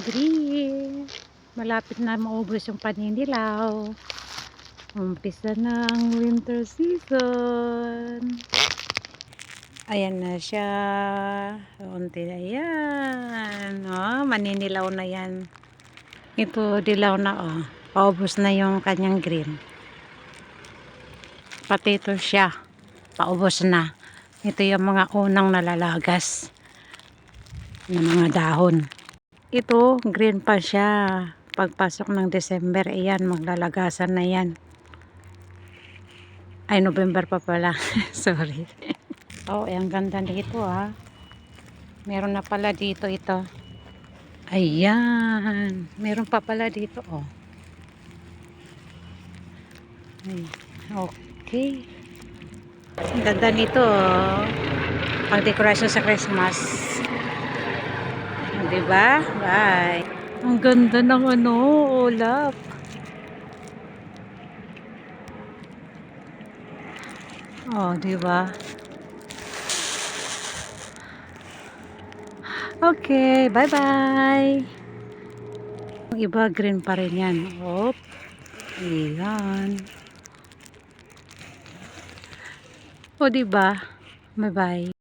grill. Malapit na maubos yung paninilaw. Umpisa na ang winter season. Ayan na siya. Unti na yan. Oh, maninilaw na yan. Ito dilaw na oh. Paubos na yung kanyang green. Pati ito siya. Paubos na. Ito yung mga unang nalalagas ng mga dahon. Ito, green pa siya. Pagpasok ng December, ayan, maglalagasan na yan. Ay, November pa pala. Sorry. Oh, ay, ang ganda dito ah. Meron na pala dito ito. Ayan. Meron pa pala dito oh. Ay, okay. Ang ganda nito oh. Pang dekorasyon sa Christmas. Oh, Diba? Bye. Ang ganda ng ano, ulap. Oh, diba? Okay, bye-bye. Iba green pa rin yan. Op. Ayan. O, diba? Bye-bye.